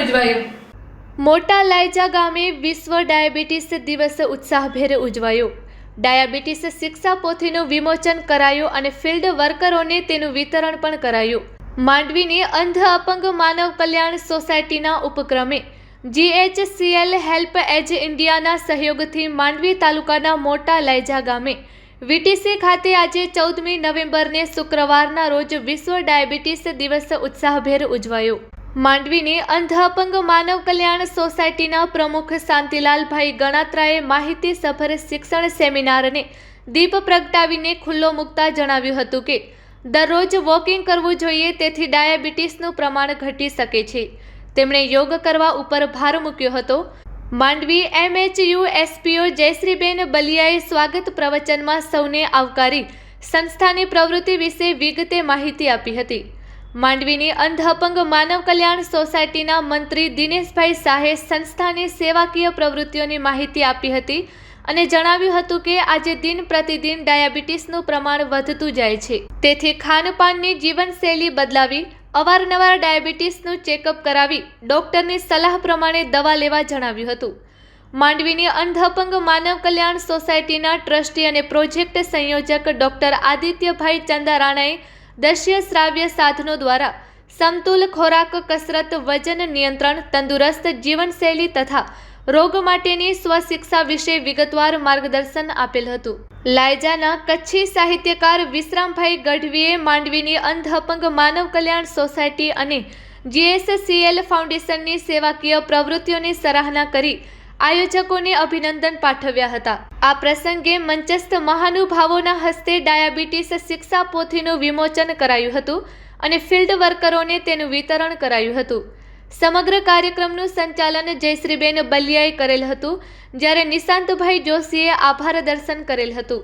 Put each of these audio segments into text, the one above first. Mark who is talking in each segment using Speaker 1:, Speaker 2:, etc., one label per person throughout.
Speaker 1: ઉજવાયો. મોટા લાયજા ગામે વિશ્વ ડાયાબિટીસ દિવસ ઉત્સાહભેર ઉજવાયો. ડાયાબિટીસ શિક્ષા પોથીનું વિમોચન કરાયું અને ફિલ્ડ વર્કરોને તેનું વિતરણ પણ કરાયું. માંડવીની અંધ અપંગ માનવ કલ્યાણ સોસાયટીના ઉપક્રમે જીએચસીએલ હેલ્પ એજ ઇન્ડિયાના સહયોગથી માંડવી તાલુકાના મોટા લાયજા ગામે વીટીસી ખાતે આજે ચૌદમી નવેમ્બરને શુક્રવારના રોજ વિશ્વ ડાયાબિટીસ દિવસ ઉત્સાહભેર ઉજવાયો. માંડવીની અંધાપંગ માનવ કલ્યાણ સોસાયટીના પ્રમુખ શાંતિલાલભાઈ ગણાત્રાએ માહિતી સફર શિક્ષણ સેમિનારને દીપ પ્રગટાવીને ખુલ્લો મૂકતા જણાવ્યું હતું કે, દરરોજ વોકિંગ કરવું જોઈએ તેથી ડાયાબિટીસનું પ્રમાણ ઘટી શકે છે. તેમણે યોગ કરવા ઉપર ભાર મૂક્યો હતો. માંડવી એમએચયુ એસપીઓ જયશ્રીબેન બલિયાએ સ્વાગત પ્રવચનમાં સૌને આવકારી સંસ્થાની પ્રવૃત્તિ વિશે વિગતે માહિતી આપી હતી. માંડવીની અંધઅપંગ માનવ કલ્યાણ સોસાયટીના મંત્રી દિનેશભાઈ શાહે સંસ્થાની સેવાકીય પ્રવૃત્તિઓની માહિતી આપી હતી અને જણાવ્યું હતું કે આજે દિન પ્રતિદિન ડાયાબિટીસનું પ્રમાણ વધતું જાય છે. તેથી ખાનપાનની જીવનશૈલી બદલાવી, અવારનવાર ડાયાબિટીસનું ચેકઅપ કરાવી ડોક્ટરની સલાહ પ્રમાણે દવા લેવા જણાવ્યું હતું. માંડવીની અંધપંગ માનવ કલ્યાણ સોસાયટીના ટ્રસ્ટી અને પ્રોજેક્ટ સંયોજક ડોક્ટર આદિત્યભાઈ ચંદારાણાએ દશ્ય શ્રાવ્ય સાધનો દ્વારા સમતુલ ખોરાક, કસરત, વજન નિયંત્રણ, તંદુરસ્ત જીવનશૈલી તથા રોગ માટેની સ્વશિક્ષા વિશે વિગતવાર માર્ગદર્શન આપેલ હતું. લાયજાના કચ્છી સાહિત્યકાર વિશ્રામભાઈ ગઢવીએ માંડવીની અંધપંગ માનવ કલ્યાણ સોસાયટી અને જીએસસીએલ ફાઉન્ડેશનની સેવાકીય પ્રવૃત્તિઓની સરાહના કરી આયોજકોને અભિનંદન પાઠવ્યા હતા. આ પ્રસંગે મંચસ્થ મહાનુભાવોના હસ્તે ડાયાબિટીસ શિક્ષા પોથીનું વિમોચન કરાયું હતું અને ફિલ્ડ વર્કરોને તેનું વિતરણ કરાયું હતું. સમગ્ર કાર્યક્રમનું સંચાલન જયશ્રીબેન બલિયાએ કરેલ હતું, જ્યારે નિશાંતભાઈ જોશીએ આભાર દર્શન કરેલ હતું.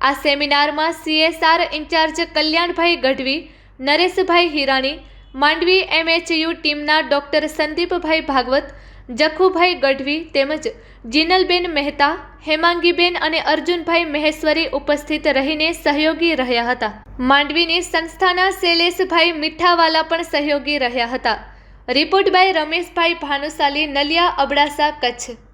Speaker 1: આ સેમિનારમાં CSR in-charge Kalyanbhai Gadhvi, Nareshbhai Hirani, Mandvi MHU ટીમના ડોક્ટર સંદીપભાઈ ભાગવત જખુભાઈ ગઢવી તેમજ જીનલબેન મહેતા, હેમાંગીબેન અને અર્જુનભાઈ મહેશ્વરી ઉપસ્થિત રહીને સહયોગી રહ્યા હતા. માંડવીની સંસ્થાના શૈલેષભાઈ મીઠાવાલા પણ સહયોગી રહ્યા હતા. Report by Rameshbhai Bhanushali, Naliya Abdasa, Kutch.